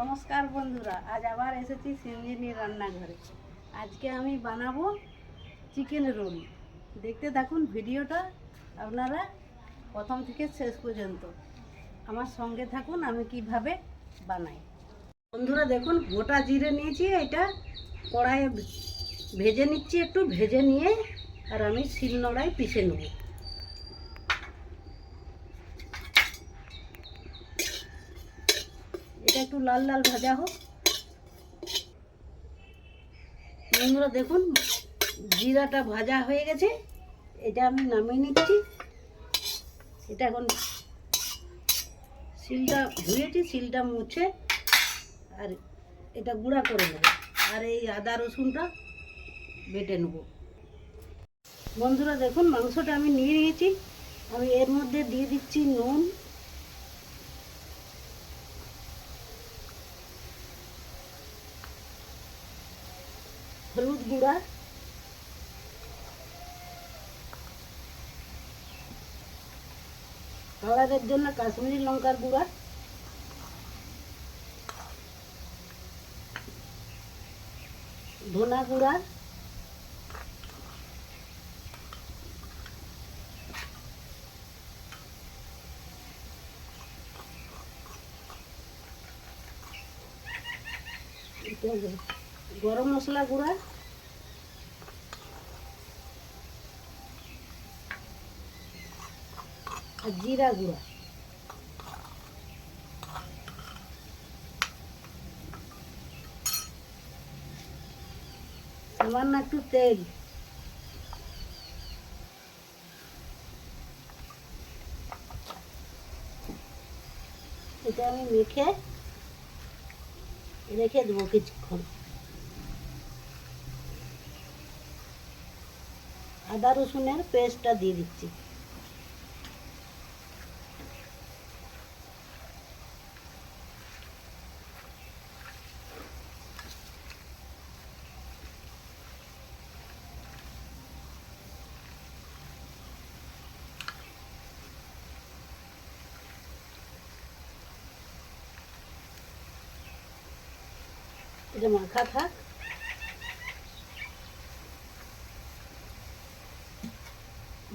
নমস্কার বন্ধুরা, আজ আবার এসেছি সিঞ্জিনি রান্নাঘরে। আজকে আমি বানাবো চিকেন রোল। দেখতে থাকুন ভিডিওটা, আপনারা প্রথম থেকে শেষ পর্যন্ত। আমার সঙ্গে থাকুন, আমি কীভাবে বানাই। বন্ধুরা, দেখুন, গোটা জিরে নিয়েছি, এটা কড়াইয়ে ভেজে নিচ্ছি, একটু ভেজে নিয়ে, আর আমি শিলনোড়ায় পিষে নেব এটা একটু লাল লাল ভাজা হোক। বন্ধুরা দেখুন, জিরাটা ভাজা হয়ে গেছে। এটা আমি নামিয়ে নিচ্ছি। এটা এখন শিলটা ধুয়েছি, শিলটা মুছে আর এটা গুঁড়া করে নেব। আর এই আদা রসুনটা বেটে নেব। বন্ধুরা দেখুন, মাংসটা আমি নিয়ে নিয়েছি। আমি এর মধ্যে দিয়ে দিচ্ছি নুন হলুদ গুঁড়া কালারের জন্য কাশ্মীরি লঙ্কার গুঁড়া। ধনা গুঁড়া। গরম মশলা গুঁড়া। আর জিরা গুঁড়া। সামান্য একটু তেল। এটা আমি মেখে রেখে দেবো কিছুক্ষণ। আদা রসুনের পেস্টটা দিয়ে দিচ্ছি। এটা মাখা থাক।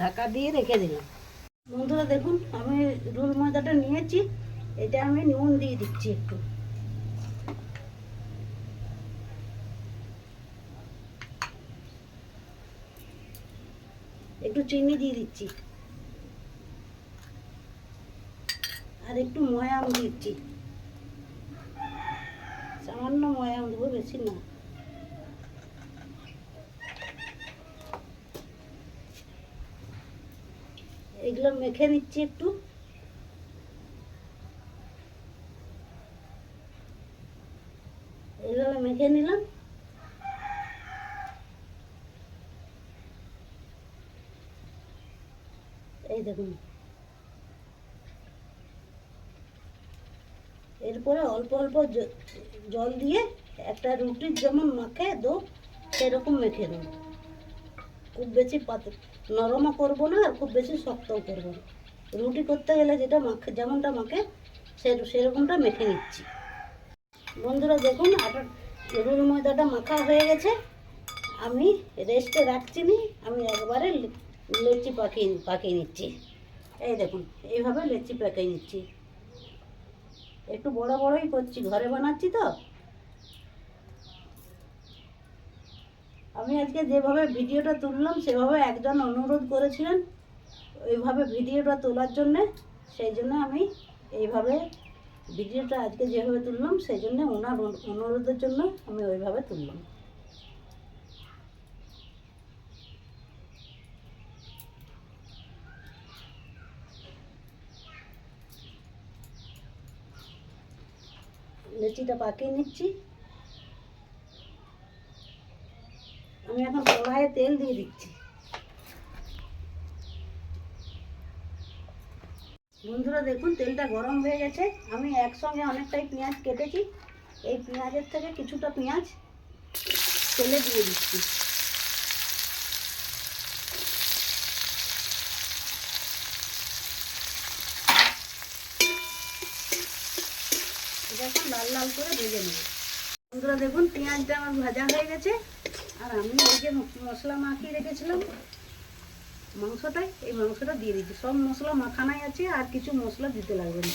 ঢাকা দিয়ে রেখে দিলাম। বন্ধুরা দেখুন, আমি রোল ময়দাটা নিয়েছি, এটা আমি নুন দিয়ে দিচ্ছি একটু। একটু চিনি দিয়ে দিচ্ছি। আর একটু ময়াম দিচ্ছি। সামান্য ময়াম দেবো বেশি না এগুলো মেখে নিচ্ছি একটু এইভাবে মেখে নিলাম এই দেখুন এরপরে অল্প অল্প জল দিয়ে একটা রুটির যেমন মাখে দো, সেরকম মেখে দেবো খুব বেশি পাত, নরমও করব না আর খুব বেশি শক্তও করব না। রুটি করতে গেলে যেটা মাখে, যেমনটা মাখে, সে, সেরকমটা মেখে নিচ্ছি। বন্ধুরা, দেখুন, আটা রুল ময়দাটা মাখা হয়ে গেছে। আমি রেস্টে রাখছি নি, আমি একবারে লেচি পাকিয়ে পাকিয়ে নিচ্ছি। এই দেখুন, এইভাবে লেচি পাকিয়ে নিচ্ছি। একটু বড় বড়ই করছি, ঘরে বানাচ্ছি তো। আমি আজকে যেভাবে ভিডিওটা তুললাম, সেভাবে একজন অনুরোধ করেছিলেন ওইভাবে ভিডিওটা তোলার জন্যে। সেই জন্য আমি এইভাবে ভিডিওটা আজকে যেভাবে তুললাম, সেই জন্যে ওনার অনুরোধের জন্য আমি ওইভাবে তুললাম। লেচিটা পাকিয়ে নিচ্ছি। আমি এখন কড়াইয়ে তেল দিয়ে দিচ্ছি। বন্ধুরা দেখুন, তেলটা গরম হয়ে গেছে। আমি একসঙ্গে অনেকটাই পেঁয়াজ কেটেছি। এই পেঁয়াজের থেকে কিছুটা পেঁয়াজ তেলে দিয়ে দিচ্ছি। এটা লাল লাল করে ভেজে নেব। বন্ধুরা দেখুন, পেঁয়াজটা আমার ভাজা হয়ে গেছে। আর আমি এই যে মশলা মাখিয়ে রেখেছিলাম, মাংসটাই, এই মাংসটা দিয়ে দিচ্ছি সব মশলা মাখানাই আছে, আর কিছু মশলা দিতে লাগবে না।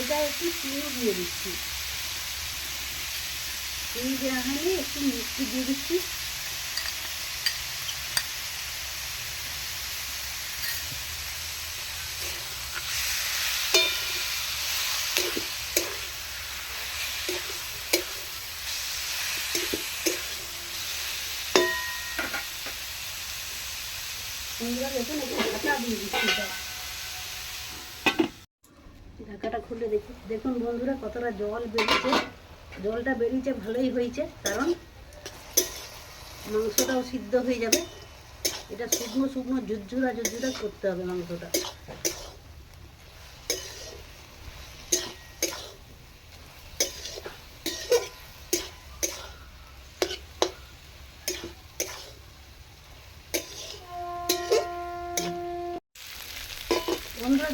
এটা একটু চিনি দিয়ে দিচ্ছি। চিনি একটু মিষ্টি দিয়ে দিচ্ছি। ঢাকাটা খুলে দেখি। দেখুন বন্ধুরা কতটা জল বেরিয়েছে জলটা বেরিয়েছে, ভালোই হয়েছে, কারণ মাংসটাও সিদ্ধ হয়ে যাবে। এটা শুকনো শুকনো, ঝুরঝুরা ঝুরঝুরা করতে হবে মাংসটা।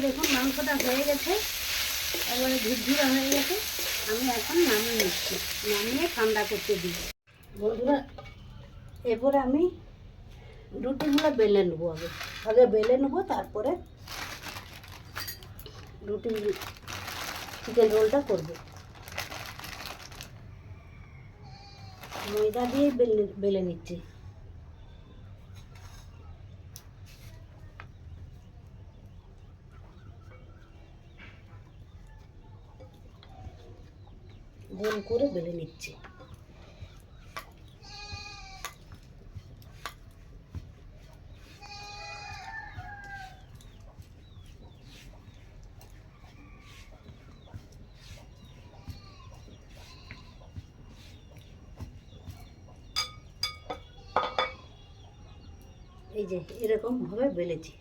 দেখুন মাংসটা হয়ে গেছে এবারে ঝুরঝুরা হয়ে গেছে। আমি এখন নামিয়ে নিচ্ছি। নামিয়ে ঠান্ডা করতে দিই বন্ধুরা এরপরে আমি রুটিগুলো বেলে নেব আগে। আগে বেলে নেব, তারপরে রুটি চিকেন রোলটা করব। ময়দা দিয়ে বেলে বেলে নিচ্ছি। গোল করে বেলে নিচ্ছি। এই যে এরকম ভাবে বেলেছি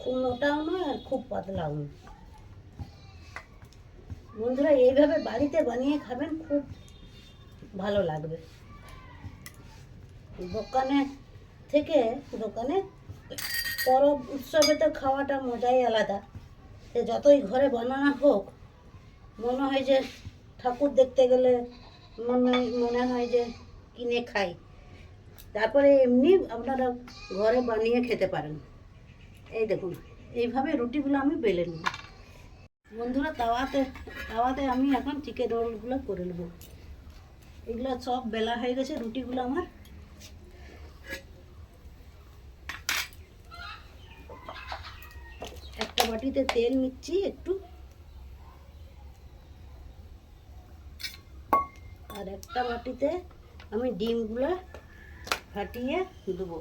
খুব মোটাও নয় পাতলাও নয় বন্ধুরা, এইভাবে বাড়িতে বানিয়ে খাবেন, খুব ভালো লাগবে। দোকানে থেকে দোকানে পরব উৎসবে তো খাওয়াটা মজাই আলাদা। সে যতই ঘরে বানানো হোক, মনে হয় যে ঠাকুর দেখতে গেলে মনে মনে হয় যে কিনে খাই। তারপরে এমনি আপনারা ঘরে বানিয়ে খেতে পারেন। এই দেখুন। এইভাবে রুটিগুলো আমি বেলে নেব। বন্ধুরা, তাওয়াতে তাওয়াতে আমি এখন চিকেন রোলগুলো করে নেব। এগুলো সব বেলা হয়ে গেছে, রুটিগুলো আমার। একটা বাটিতে তেল নিচ্ছি একটু। আর একটা বাটিতে আমি ডিমগুলো ফাটিয়ে দেবো।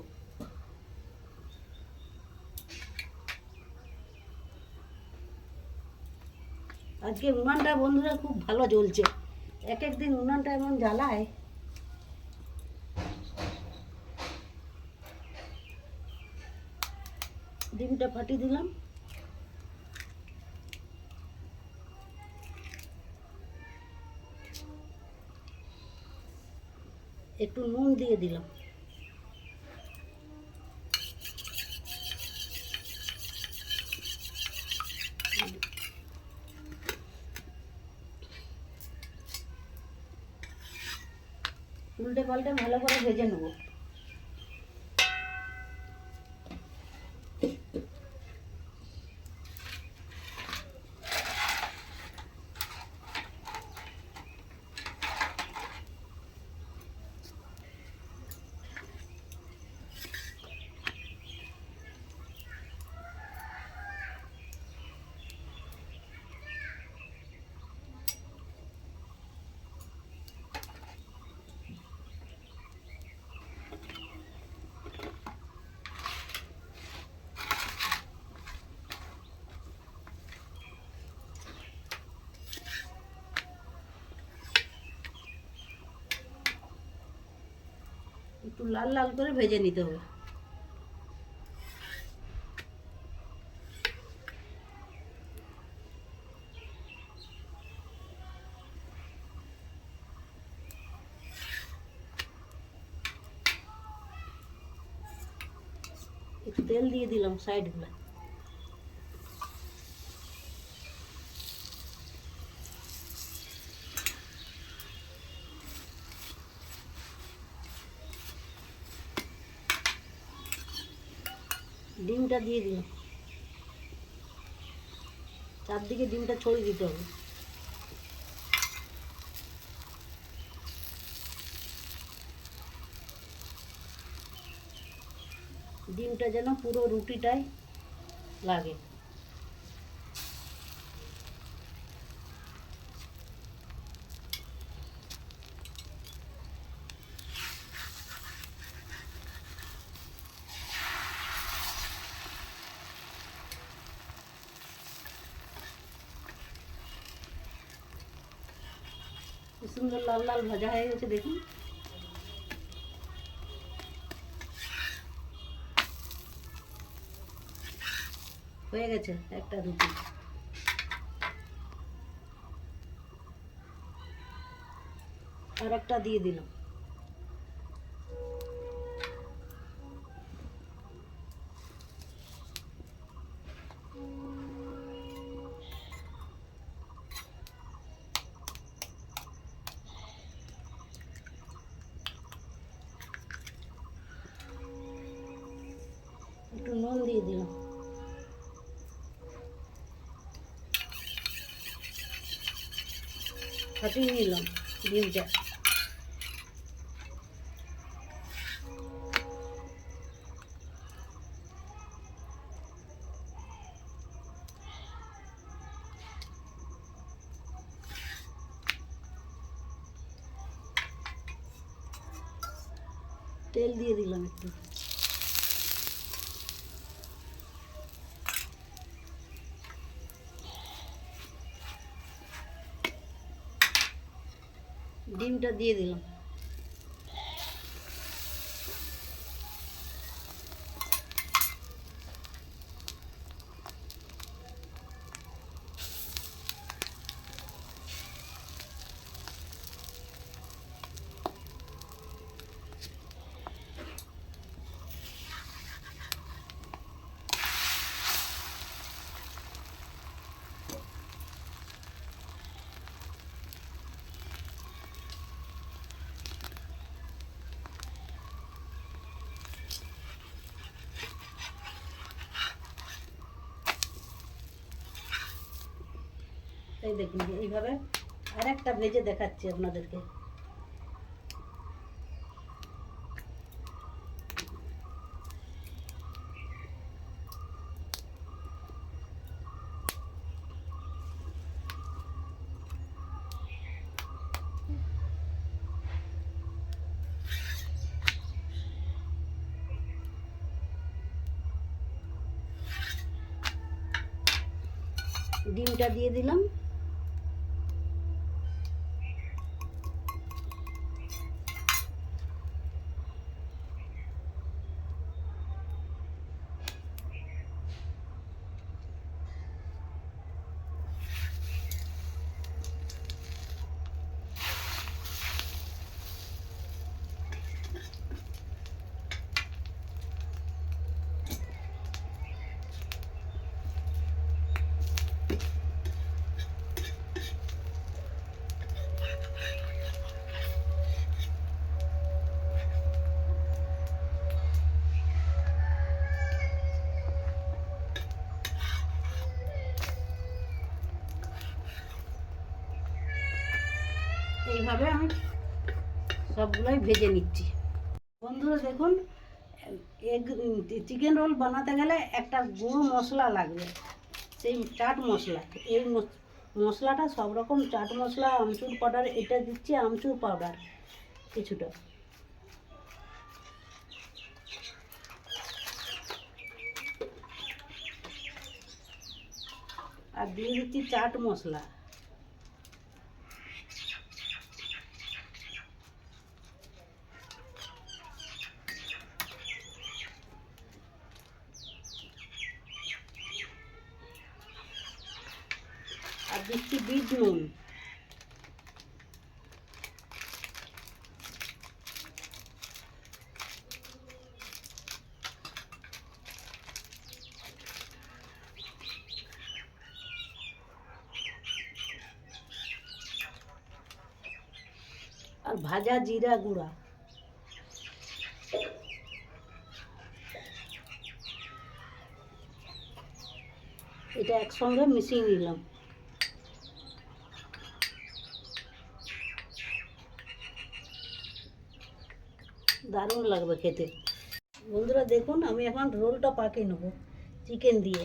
আজকে উনানটা বন্ধুরা খুব ভালো জ্বলছে। এক এক দিন উনানটা এমন জ্বালায়। ডিমটা ফাটিয়ে দিলাম। একটু নুন দিয়ে দিলাম। উল্টে পাল্টে ভালো করে ভেজে নেব। লাল লাল করে ভেজে নিতে হবে। তেল দিয়ে দিলাম সাইডগুলো ডিমটা দিয়ে দিন। চারদিকে ডিমটা ছড়িয়ে দিতে হবে। ডিমটা যেন পুরো রুটিটাই লাগে। সুন্দর লাল লাল ভাজা হয়ে গেছে, দেখুন। হয়ে গেছে, একটা রুটি আর একটা দিয়ে দিলাম একটু নুন দিয়ে দিলাম ফাটিয়ে নিলাম ডিমটা দিয়ে দিলাম। এই দেখুন এইভাবে আর একটা ভেজে দেখাচ্ছি আপনাদেরকে। ডিমটা দিয়ে দিলাম। এইভাবে আমি সবগুলোই ভেজে নিচ্ছি। বন্ধুরা দেখুন, এগ চিকেন রোল বানাতে গেলে একটা গুঁড়ো মশলা লাগবে, সেই চাট মশলা। এই মশলাটা সব রকম চাট মশলা, আমচুর পাউডার, এটা দিচ্ছি, আমচুর পাউডার কিছুটা। আর দিয়ে দিচ্ছি চাট মশলা দিচ্ছি বিট নুন আর ভাজা জিরা গুঁড়া। এটা একসঙ্গে মিশিয়ে নিলাম। দারুণ লাগবে খেতে। বন্ধুরা দেখুন, আমি এখন রোলটা পাকিয়ে নেব, চিকেন দিয়ে।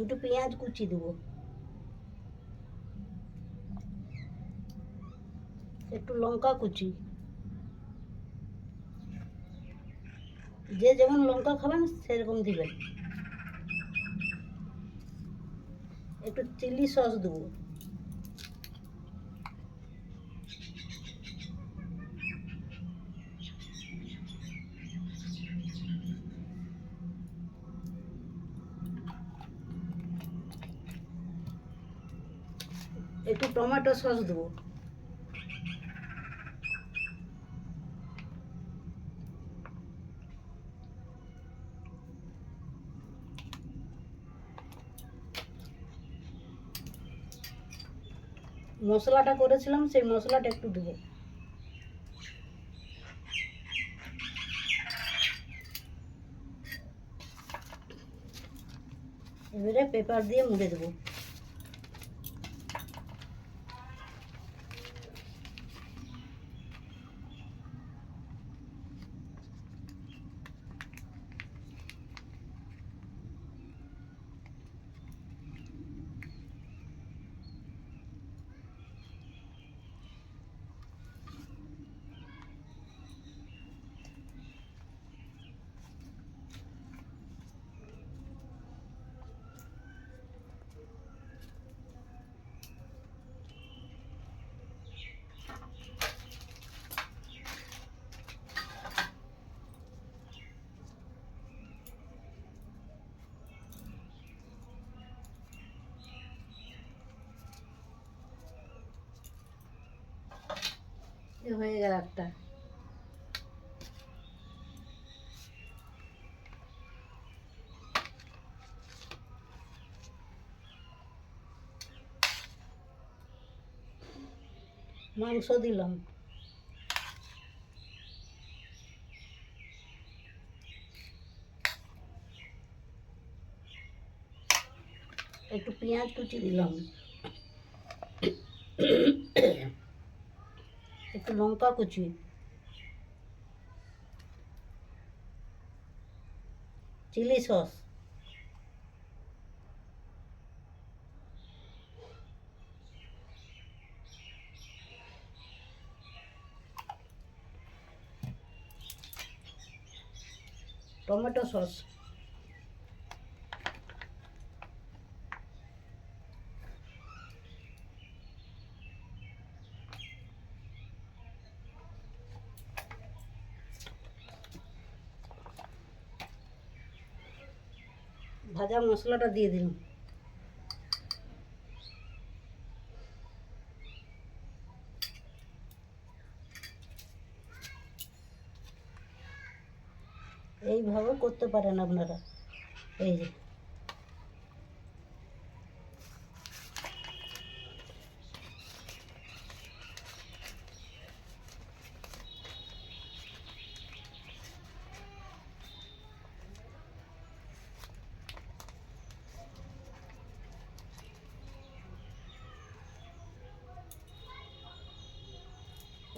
দুটো পেঁয়াজ কুচি দেবো। একটু লঙ্কা কুচি। যে যেমন লঙ্কা খাবেন, সেরকম দিবেন। একটু চিলি সস দেবো একটু টমেটো সস দেবো। মশলাটা করেছিলাম সেই মশলাটা একটু দেবো। এবারে পেপার দিয়ে মুড়ে দেবো। হয়ে গেল একটা। মাংস দিলাম। একটু পেঁয়াজ কুচি দিলাম। লঙ্কা কুচি চিলি সস টমেটো সস ভাজা মশলাটা দিয়ে দিলাম। এইভাবে করতে পারেন আপনারা। এই যে।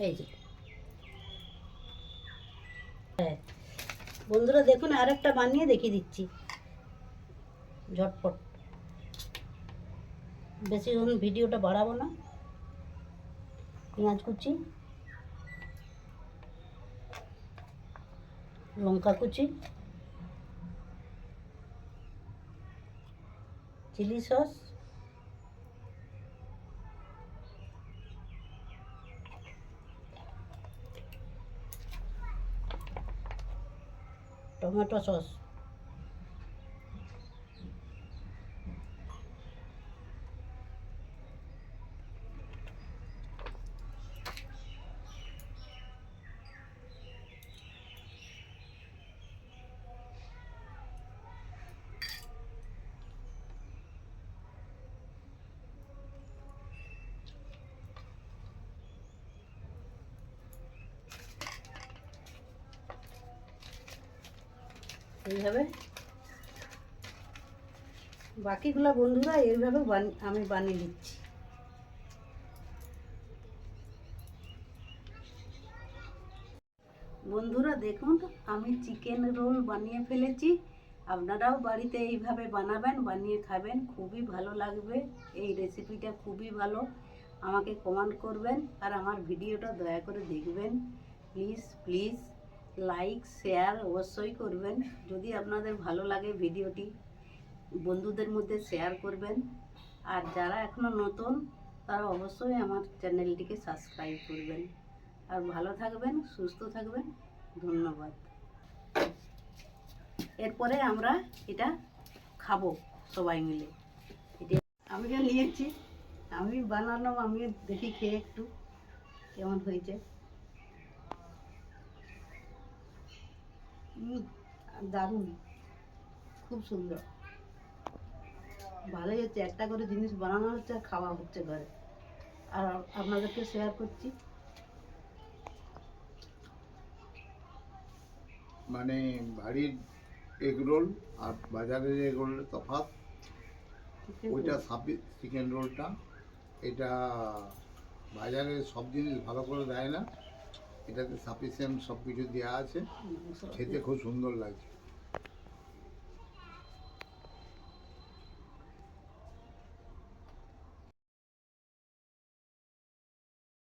এই যে। হ্যাঁ। বন্ধুরা, দেখুন আর একটা বানিয়ে দেখিয়ে দিচ্ছি। ঝটপট। বেশিক্ষণ ভিডিওটা বাড়াবো না, পেঁয়াজ কুচি, লঙ্কা কুচি, চিলি সস টমেটো সস এইভাবে বাকিগুলো বন্ধুরা এইভাবে আমি বানিয়ে দিচ্ছি বন্ধুরা দেখুন, আমি চিকেন রোল বানিয়ে ফেলেছি। আপনারাও বাড়িতে এইভাবে বানাবেন, বানিয়ে খাবেন, খুবই ভালো লাগবে। এই রেসিপিটা খুবই ভালো। আমাকে কমেন্ট করবেন আর আমার ভিডিওটা দয়া করে দেখবেন। প্লিজ প্লিজ লাইক শেয়ার অবশ্যই করবেন। যদি আপনাদের ভালো লাগে ভিডিওটি, বন্ধুদের মধ্যে শেয়ার করবেন। আর যারা এখনও নতুন, তারা অবশ্যই আমার চ্যানেলটিকে সাবস্ক্রাইব করবেন। আর ভালো থাকবেন, সুস্থ থাকবেন। ধন্যবাদ। এরপরে আমরা এটা খাব সবাই মিলে। এটা আমি যা নিয়েছি। আমি বানালাম আমি দেখি খেয়ে একটু কেমন হয়েছে। দারুণ। খুব সুন্দর। ভালোই হচ্ছে একটা করে জিনিস বানানো হচ্ছে আর খাওয়া হচ্ছে ঘরে। আর আপনাদেরকে শেয়ার করছি। মানে বাড়ির এগ রোল আর বাজারের এগ রোলের তফাৎ ওইটা সাপি চিকেন রোলটা এটা বাজারে সব জিনিস ভালো করে দেয় না। এটাতে সাফিসিয়েন্ট সব কিছু দেওয়া আছে। খেতে খুব সুন্দর লাগছে।